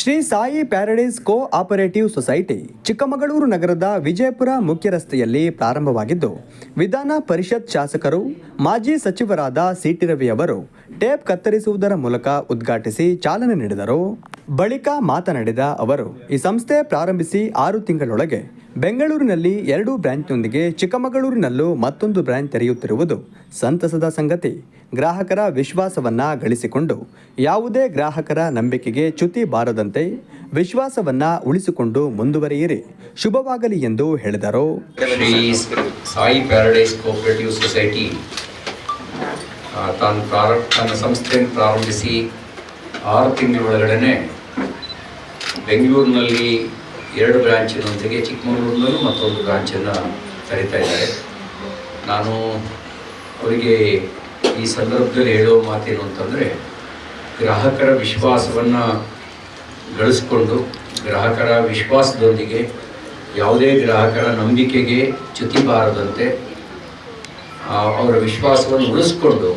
Shri Sai paradise co operative society Chikkamagaluru ನಗರದ ವಿಜಯಪುರ ಮುಖ್ಯ ರಸ್ತೆಯಲ್ಲಿ ಪ್ರಾರಂಭವಾಗಿದ್ದು, ವಿಧಾನ ಪರಿಷತ್ ಶಾಸಕರು, ಮಾಜಿ ಸಚಿವರಾದ ಸಿಟಿ ರವಿ ಅವರು ಟೇಪ್ ಕತ್ತರಿಸುವುದರ ಮೂಲಕ ಉದ್ಘಾಟಿಸಿ ಚಾಲನೆ ನೀಡಿದರು. ಬಳಿಕ ಮಾತನಾಡಿದ ಅವರು, ಈ ಸಂಸ್ಥೆ ಪ್ರಾರಂಭಿಸಿ ಆರು ತಿಂಗಳೊಳಗೆ ಬೆಂಗಳೂರಿನಲ್ಲಿ ಎರಡು ಬ್ರ್ಯಾಂಚ್ನೊಂದಿಗೆ ಚಿಕ್ಕಮಗಳೂರಿನಲ್ಲೂ ಮತ್ತೊಂದು ಬ್ರ್ಯಾಂಚ್ ತೆರೆಯುತ್ತಿರುವುದು ಸಂತಸದ ಸಂಗತಿ. ಗ್ರಾಹಕರ ವಿಶ್ವಾಸವನ್ನ ಗಳಿಸಿಕೊಂಡು, ಯಾವುದೇ ಗ್ರಾಹಕರ ನಂಬಿಕೆಗೆ ಚ್ಯುತಿ ಬಾರದಂತೆ ವಿಶ್ವಾಸವನ್ನ ಉಳಿಸಿಕೊಂಡು ಮುಂದುವರಿಯಿರಿ. ಶುಭವಾಗಲಿ ಎಂದು ಹೇಳಿದರು. ಸೊಸೈಟಿ ತಾನು ಸಂಸ್ಥೆಯನ್ನು ಪ್ರಾರಂಭಿಸಿ ಆರು ತಿಂಗಳ ಒಳಗಡೆ ಬೆಂಗಳೂರಿನಲ್ಲಿ ಎರಡು ಬ್ರಾಂಚಿನೊಂದಿಗೆ ಚಿಕ್ಕಮಗಳೂರಿನಲ್ಲೂ ಮತ್ತೊಂದು ಬ್ರಾಂಚನ್ನು ಕರಿತಾ ಇದ್ದಾರೆ. ನಾನು ಅವರಿಗೆ ಈ ಸಂದರ್ಭದಲ್ಲಿ ಹೇಳೋ ಮಾತೇನು ಅಂತಂದರೆ, ಗ್ರಾಹಕರ ವಿಶ್ವಾಸವನ್ನು ಗಳಿಸ್ಕೊಂಡು ಗ್ರಾಹಕರ ವಿಶ್ವಾಸದೊಂದಿಗೆ ಯಾವುದೇ ಗ್ರಾಹಕರ ನಂಬಿಕೆಗೆ ಚ್ಯುತಿ ಬಾರದಂತೆ ಅವರ ವಿಶ್ವಾಸವನ್ನು ಉಳಿಸ್ಕೊಂಡು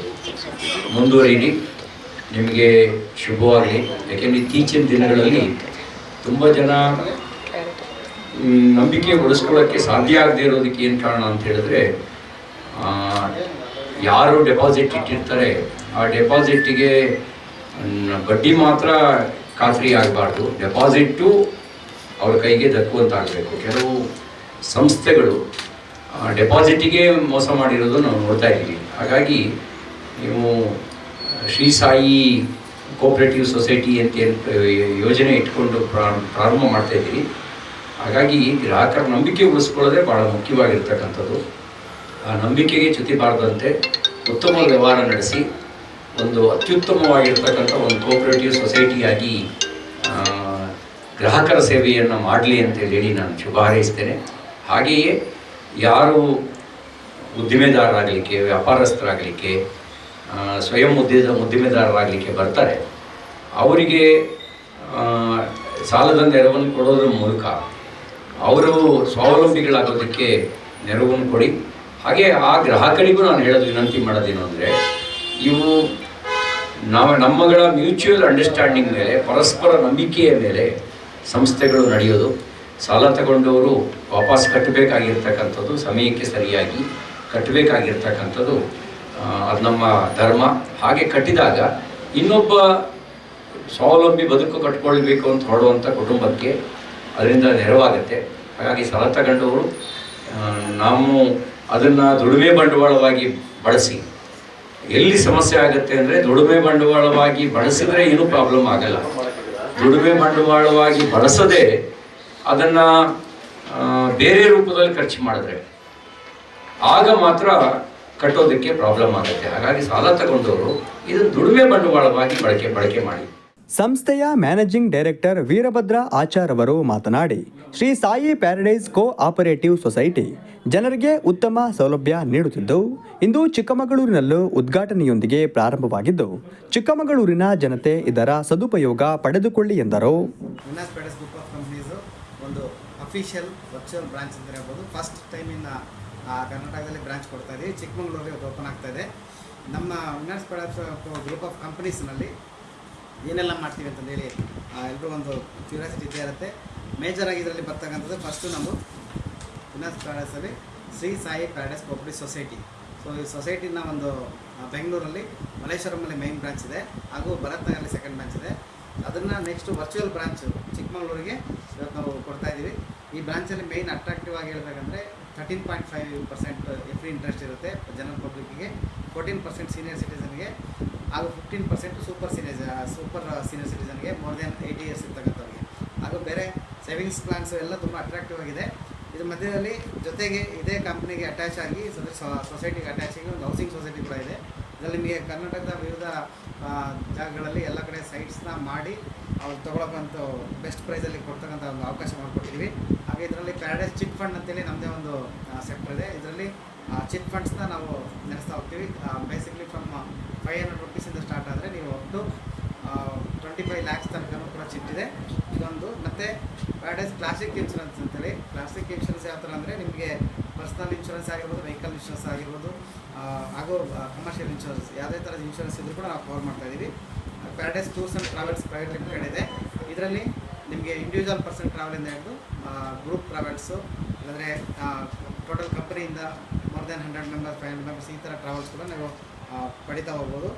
ಮುಂದುವರಿಯಿರಿ. ನಿಮಗೆ ಶುಭವಾಗಲಿ. ಯಾಕೆಂದರೆ ಇತ್ತೀಚಿನ ದಿನಗಳಲ್ಲಿ ತುಂಬ ಜನ ನಂಬಿಕೆ ಉಳಿಸ್ಕೊಳ್ಳೋಕ್ಕೆ ಸಾಧ್ಯ ಆಗದೆ ಇರೋದಕ್ಕೆ ಏನು ಕಾರಣ ಅಂತ ಹೇಳಿದ್ರೆ ಯಾರು ಡೆಪಾಸಿಟ್ ಇಟ್ಟಿರ್ತಾರೆ, ಆ ಡೆಪಾಸಿಟ್ಟಿಗೆ ಬಡ್ಡಿ ಮಾತ್ರ ಖಾತ್ರಿ ಆಗಬಾರ್ದು. ಡೆಪಾಸಿಟ್ಟು ಅವ್ರ ಕೈಗೆ ದಕ್ಕುವಂತಾಗಬೇಕು ಕೆಲವು ಸಂಸ್ಥೆಗಳು ಡೆಪಾಸಿಟಿಗೆ ಮೋಸ ಮಾಡಿರೋದು ನಾವು ನೋಡ್ತಾ ಇದ್ದೀವಿ. ಹಾಗಾಗಿ ನೀವು ಶ್ರೀ ಸಾಯಿ ಕೋಆಪರೇಟಿವ್ ಸೊಸೈಟಿ ಅಂತ ಯೋಜನೆ ಇಟ್ಕೊಂಡು ಪ್ರಾರಂಭ ಮಾಡ್ತಾ ಇದ್ದೀವಿ ಹಾಗಾಗಿ ಗ್ರಾಹಕರ ನಂಬಿಕೆ ಉಳಿಸ್ಕೊಳ್ಳೋದೇ ಭಾಳ ಮುಖ್ಯವಾಗಿರ್ತಕ್ಕಂಥದ್ದು. ಆ ನಂಬಿಕೆಗೆ ಚ್ಯುತಿ ಬಾರದಂತೆ ಉತ್ತಮ ವ್ಯವಹಾರ ನಡೆಸಿ ಒಂದು ಅತ್ಯುತ್ತಮವಾಗಿರ್ತಕ್ಕಂಥ ಒಂದು ಕೋಪ್ರೇಟಿವ್ ಸೊಸೈಟಿಯಾಗಿ ಗ್ರಾಹಕರ ಸೇವೆಯನ್ನು ಮಾಡಲಿ ಅಂತೇಳಿ ಹೇಳಿ ನಾನು ಶುಭ ಹಾರೈಸ್ತೇನೆ. ಹಾಗೆಯೇ ಯಾರು ಉದ್ದಿಮೆದಾರರಾಗಲಿಕ್ಕೆ, ವ್ಯಾಪಾರಸ್ಥರಾಗಲಿಕ್ಕೆ ಸ್ವಯಂ ಉದ್ಯೋಗ ಉದ್ದಿಮೆದಾರರಾಗಲಿಕ್ಕೆ ಬರ್ತಾರೆ. ಅವರಿಗೆ ಸಾಲದ ನೆರವನ್ನು ಕೊಡೋದ್ರ ಮೂಲಕ ಅವರು ಸ್ವಾವಲಂಬಿಗಳಾಗೋದಕ್ಕೆ ನೆರವನ್ನು ಕೊಡಿ. ಹಾಗೆ ಆ ಗ್ರಾಹಕರಿಗೂ ನಾನು ಹೇಳೋದು ವಿನಂತಿ ಮಾಡೋದೇನು ಅಂದರೆ, ಇವು ನಾವು ನಮ್ಮಗಳ ಮ್ಯೂಚುವಲ್ ಅಂಡರ್ಸ್ಟ್ಯಾಂಡಿಂಗ್ ಮೇಲೆ, ಪರಸ್ಪರ ನಂಬಿಕೆಯ ಮೇಲೆ ಸಂಸ್ಥೆಗಳು ನಡೆಯೋದು. ಸಾಲ ತಗೊಂಡವರು ವಾಪಸ್ ಕಟ್ಟಬೇಕಾಗಿರ್ತಕ್ಕಂಥದ್ದು, ಸಮಯಕ್ಕೆ ಸರಿಯಾಗಿ ಕಟ್ಟಬೇಕಾಗಿರ್ತಕ್ಕಂಥದ್ದು. ಅದು ನಮ್ಮ ಧರ್ಮ. ಹಾಗೆ ಕಟ್ಟಿದಾಗ ಇನ್ನೊಬ್ಬ ಸ್ವಾವಲಂಬಿ ಬದುಕು ಕಟ್ಕೊಳ್ಬೇಕು ಅಂತ ಹೊರಡುವಂಥ ಕುಟುಂಬಕ್ಕೆ ಅದರಿಂದ ನೆರವಾಗುತ್ತೆ. ಹಾಗಾಗಿ ಸಾಲ ತಗೊಂಡವರು ನಾವು ಅದನ್ನು ದುಡಿಮೆ ಬಂಡವಾಳವಾಗಿ ಬಳಸಿ. ಎಲ್ಲಿ ಸಮಸ್ಯೆ ಆಗುತ್ತೆ ಅಂದರೆ ದುಡಿಮೆ ಬಂಡವಾಳವಾಗಿ ಬಳಸಿದರೆ ಏನೂ ಪ್ರಾಬ್ಲಮ್ ಆಗಲ್ಲ. ದುಡಿಮೆ ಬಂಡವಾಳವಾಗಿ ಬಳಸದೆ ಅದನ್ನು ಬೇರೆ ರೂಪದಲ್ಲಿ ಖರ್ಚು ಮಾಡಿದ್ರೆ. ಆಗ ಮಾತ್ರ ಕಟ್ಟೋದಕ್ಕೆ ಪ್ರಾಬ್ಲಮ್ ಆಗುತ್ತೆ. ಹಾಗಾಗಿ ಸಾಲ ತಗೊಂಡವರು ಇದನ್ನು ದುಡಿಮೆ ಬಂಡವಾಳವಾಗಿ ಬಳಕೆ ಬಳಕೆ ಮಾಡಿ. ಸಂಸ್ಥೆಯ ಮ್ಯಾನೇಜಿಂಗ್ ಡೈರೆಕ್ಟರ್ ವೀರಭದ್ರ ಆಚಾರ್ ಅವರು ಮಾತನಾಡಿ Shri Sai paradise co operative society ಜನರಿಗೆ ಉತ್ತಮ ಸೌಲಭ್ಯ ನೀಡುತ್ತಿದ್ದು ಇಂದು ಚಿಕ್ಕಮಗಳೂರಿನಲ್ಲೂ ಉದ್ಘಾಟನೆಯೊಂದಿಗೆ ಪ್ರಾರಂಭವಾಗಿದ್ದು ಚಿಕ್ಕಮಗಳೂರಿನ ಜನತೆ ಇದರ ಸದುಪಯೋಗ ಪಡೆದುಕೊಳ್ಳಿ ಎಂದರು. ಒಂದು ಅಫಿಷಿಯಲ್ ವರ್ಚುವಲ್ ಬ್ರಾಂಚ್ ಅಂತ ಹೇಳ್ಬೋದು. ಫಸ್ಟ್ ಟೈಮ್ ಇನ್ ಕರ್ನಾಟಕದಲ್ಲಿ ಬ್ರಾಂಚ್ ಕೊಡ್ತಾ ಇದ್ದೀವಿ. ಚಿಕ್ಕಮಗಳೂರಲ್ಲಿ ಅದು ಓಪನ್ ಆಗ್ತಾ ಇದೆ. ನಮ್ಮ ವಿನರ್ಸ್ ಪ್ರಾಡಕ್ಟ್ಸ್ ಗ್ರೂಪ್ ಆಫ್ ಕಂಪ್ನೀಸ್ನಲ್ಲಿ ಏನೆಲ್ಲ ಮಾಡ್ತೀವಿ ಅಂತಂದೇಳಿ ಎಲ್ಲರೂ ಒಂದು ಕ್ಯೂರಿಯಾಸಿಟಿ ಇದ್ದೇ ಇರುತ್ತೆ. ಮೇಜರ್ ಆಗಿ ಇದರಲ್ಲಿ ಬರ್ತಕ್ಕಂಥದ್ದು ಫಸ್ಟು ನಾವು winners ಪ್ರಾಡಕ್ಟ್ಸಲ್ಲಿ Shri Sai paradise cooperative society. So ಈ ಸೊಸೈಟಿನ ಒಂದು ಬೆಂಗಳೂರಲ್ಲಿ ಮಲ್ಲೇಶ್ವರಮಲ್ಲಿ ಮೈನ್ ಬ್ರಾಂಚ್ ಇದೆ. ಹಾಗೂ ಭರತ್ ನಗರಲ್ಲಿ ಸೆಕೆಂಡ್ ಬ್ರಾಂಚ್ ಇದೆ. ಅದನ್ನು ನೆಕ್ಸ್ಟ್ ವರ್ಚುವಲ್ ಬ್ರಾಂಚು ಚಿಕ್ಕಮಗಳೂರಿಗೆ ಇವತ್ತು ನಾವು ಕೊಡ್ತಾ ಇದ್ದೀವಿ. ಈ ಬ್ರಾಂಚಲ್ಲಿ ಮೇಯ್ನ್ ಅಟ್ರಾಕ್ಟಿವ್ ಆಗಿ ಹೇಳ್ಬೇಕಂದ್ರೆ thirteen point five percent every interest ಇರುತ್ತೆ ಜನರಲ್ ಪಬ್ಲಿಕ್ಕಿಗೆ ಫೋರ್ಟೀನ್ ಪರ್ಸೆಂಟ್ ಸೀನಿಯರ್ ಸಿಟಿಸನ್ಗೆ ಹಾಗೂ fifteen percent super senior super senior ಸಿಟಿಸನ್ಗೆ more than eighty years ಇರ್ತಕ್ಕಂಥವ್ರಿಗೆ ಹಾಗೂ ಬೇರೆ ಸೇವಿಂಗ್ಸ್ ಪ್ಲಾನ್ಸ್ ಎಲ್ಲ ತುಂಬ ಅಟ್ರಾಕ್ಟಿವ್ ಆಗಿದೆ. ಇದ್ರ ಮಧ್ಯದಲ್ಲಿ ಜೊತೆಗೆ ಇದೇ ಕಂಪ್ನಿಗೆ ಅಟ್ಯಾಚ್ ಆಗಿ ಸೊಸೈಟಿಗೆ ಅಟ್ಯಾಚ್ ಆಗಿ ಒಂದು ಹೌಸಿಂಗ್ ಸೊಸೈಟಿ ಕೂಡ ಇದೆ. ಇದರಲ್ಲಿ ನಿಮಗೆ ಕರ್ನಾಟಕದ ವಿವಿಧ ಜಾಗಗಳಲ್ಲಿ ಎಲ್ಲ ಕಡೆ ಸೈಟ್ಸ್ನ ಮಾಡಿ ಅವ್ರು ತೊಗೊಳಕ್ಕಂತ ಬೆಸ್ಟ್ ಪ್ರೈಸಲ್ಲಿ ಕೊಡ್ತಕ್ಕಂಥ ಒಂದು ಅವಕಾಶ ಮಾಡಿಕೊಟ್ಟಿದ್ವಿ. ಹಾಗೆ ಇದರಲ್ಲಿ ಪ್ಯಾರಡೈಸ್ ಚಿಟ್ ಫಂಡ್ ಅಂತೇಳಿ ನಮ್ಮದೇ ಒಂದು ಸೆಕ್ಟರ್ ಇದೆ. ಇದರಲ್ಲಿ ಚಿಟ್ ಫಂಡ್ಸ್ನ ನಾವು ನಡೆಸ್ತಾ ಹೋಗ್ತೀವಿ. ಬೇಸಿಕ್ಲಿ ಫ್ರಮ್ ಫೈವ್ ಹಂಡ್ರೆಡ್ ರುಪೀಸಿಂದ ಸ್ಟಾರ್ಟ್ ಆದರೆ ನೀವು ಒಂದು ಟ್ವೆಂಟಿ ಫೈವ್ ಲ್ಯಾಕ್ಸ್ ತನಕ ಕೂಡ ಚಿಟ್ ಇದೆ. ಇದೊಂದು. ಮತ್ತು ಪ್ಯಾರಡೈಸ್ ಕ್ಲಾಸಿಕ್ ಇನ್ಶೂರೆನ್ಸ್ ಅಂತೇಳಿ. ಕ್ಲಾಸಿಕ್ ಇನ್ಶೂರೆನ್ಸ್ ಯಾವ ಥರ ಅಂದರೆ ನಿಮಗೆ ಪರ್ಸ್ನಲ್ ಇನ್ಶೂರೆನ್ಸ್ ಆಗಿರ್ಬೋದು ವೆಹಿಕಲ್ ಇನ್ಶೂರೆನ್ಸ್ ಆಗಿರ್ಬೋದು ಹಾಗೂ ಕಮರ್ಷಿಯಲ್ ಇನ್ಶೂರೆನ್ಸ್ ಯಾವುದೇ ಥರದ ಇನ್ಶೂರೆನ್ಸ್ ಇದ್ರೂ ಕೂಡ ನಾವು ಕವರ್ ಮಾಡ್ತಾ ಇದ್ದೀವಿ Paradise Tours and Travels Private Limited ಇದೆ. ಇದರಲ್ಲಿ ನಿಮಗೆ ಇಂಡಿವಿಜುವಲ್ ಪರ್ಸನ್ ಟ್ರಾವೆಲಿಂದ ಹಿಡಿದು ಗ್ರೂಪ್ ಟ್ರಾವೆಲ್ಸು ಇಲ್ಲಾಂದರೆ total ಕಂಪ್ನಿಯಿಂದ more than hundred members five hundred members ಈ ಥರ ಟ್ರಾವೆಲ್ಸ್ ಕೂಡ ನೀವು ಪಡಿತಾ ಹೋಗ್ಬೋದು.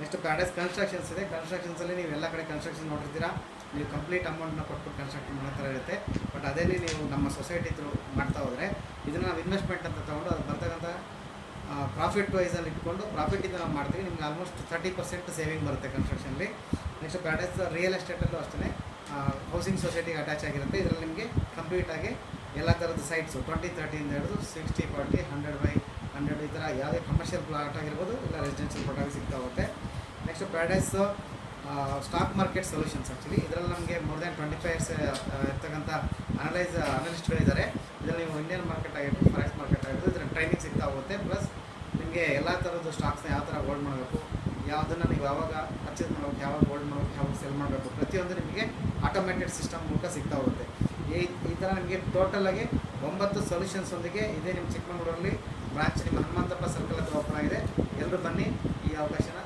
ನೆಕ್ಸ್ಟ್ ಪ್ಯಾರಡೈಸ್ ಕನ್ಸ್ಟ್ರಕ್ಷನ್ಸ್ ಇದೆ. ಕನ್ಸ್ಟ್ರಕ್ಷನ್ಸಲ್ಲಿ ನೀವು ಎಲ್ಲ ಕಡೆ ಕನ್ಸ್ಟ್ರಕ್ಷನ್ ನೋಡಿರ್ತೀರಾ. ನೀವು ಕಂಪ್ಲೀಟ್ ಅಮೌಂಟ್ನ ಕೊಟ್ಟು ಕನ್ಸ್ಟ್ರಕ್ಷನ್ ಮಾಡೋ ಥರ ಇರುತ್ತೆ. ಬಟ್ ಅದೇ ನೀವು ನಮ್ಮ ಸೊಸೈಟಿ ಥ್ರೂ ಮಾಡ್ತಾ ಹೋದರೆ, ಇದನ್ನು ನಾವು ಇನ್ವೆಸ್ಟ್ಮೆಂಟ್ ಅಂತ ತೊಗೊಂಡು ಅದು ಬರ್ತಕ್ಕಂಥ ಪ್ರಾಫಿಟ್ ವೈಸಲ್ಲಿ ಇಟ್ಕೊಂಡು ಪ್ರಾಫಿಟಿಂದ ನಾವು ಮಾಡ್ತೀವಿ. ನಿಮ್ಗೆ ಆಲ್ಮೋಸ್ಟ್ ತರ್ಟಿ ಪರ್ಸೆಂಟ್ ಸೇವಿಂಗ್ ಬರುತ್ತೆ ಕನ್ಸ್ಟ್ರಕ್ಷನ್ಲಿ ನೆಕ್ಸ್ಟ್ ಪ್ಯಾಡೇಸ್ ರಿಯಲ್ ಎಸ್ಟೇಟಲ್ಲೂ ಅಷ್ಟೇ ಹೌಸಿಂಗ್ ಸೊಸೈಟಿಗೆ ಅಟ್ಯಾಚ್ ಆಗಿರುತ್ತೆ. ಇದರಲ್ಲಿ ನಿಮಗೆ ಕಂಪ್ಲೀಟಾಗಿ ಎಲ್ಲ ಥರದ ಸೈಟ್ಸು ಟ್ವೆಂಟಿ ತರ್ಟಿಯಿಂದ ಹಿಡಿದು sixty forty hundred by hundred ಈ ಥರ ಯಾವುದೇ ಕಮರ್ಷಿಯಲ್ ಪ್ಲಾಟ್ ಆಗಿರ್ಬೋದು, ಇಲ್ಲ ರೆಸಿಡೆನ್ಷಿಯಲ್ ಪ್ಲಾಟ್ ಆಗಿ ಸಿಗ್ತಾ ಹೋಗುತ್ತೆ. Next paradise stock market solutions actually ಇದರಲ್ಲಿ ನಮಗೆ more than twenty five years ಇರ್ತಕ್ಕಂಥ ಅನಲೈಸ್ ಅನಲಿಸ್ಟ್ಗಳಿದ್ದಾರೆ ಇದರಲ್ಲಿ ನೀವು ಇಂಡಿಯನ್ ಮಾರ್ಕೆಟ್ ಆಗಿರ್ಬೋದು ಫಾರೆಸ್ಟ್ ಮಾರ್ಕೆಟ್ ಆಗಿರ್ಬೋದು ಇದರ ಟ್ರೈನಿಂಗ್ ಸಿಗ್ತಾ ಹೋಗುತ್ತೆ. ಪ್ಲಸ್ ನಿಮಗೆ ಎಲ್ಲ ಥರದ ಸ್ಟಾಕ್ಸ್ನ ಯಾವ ಥರ ಹೋಲ್ಡ್ ಮಾಡಬೇಕು, ಯಾವುದನ್ನು ನೀವು ಯಾವಾಗ ಪರ್ಚೇಸ್ ಮಾಡಬೇಕು, ಯಾವಾಗ ಹೋಲ್ಡ್ ಮಾಡಬೇಕು, ಯಾವಾಗ ಸೆಲ್ ಮಾಡಬೇಕು, ಪ್ರತಿಯೊಂದು ನಿಮಗೆ ಆಟೋಮೇಟೆಡ್ ಸಿಸ್ಟಮ್ ಮೂಲಕ ಸಿಗ್ತಾ ಹೋಗುತ್ತೆ. ಈ ಈ ಥರ ನಿಮಗೆ ಟೋಟಲಾಗಿ ಒಂಬತ್ತು ಸೊಲ್ಯೂಷನ್ಸ್ ಒಂದಿಗೆ ಇದೇ ನಿಮ್ಮ ಚಿಕ್ಕಮಗಳೂರಲ್ಲಿ ಬ್ರಾಂಚ್ ನಿಮ್ಮ ಹನುಮಂತಪ್ಪ ಸರ್ಕಲ್ ಹತ್ರ ಓಪನ್ ಆಗಿದೆ. ಎಲ್ಲರೂ ಬನ್ನಿ, ಈ ಅವಕಾಶನ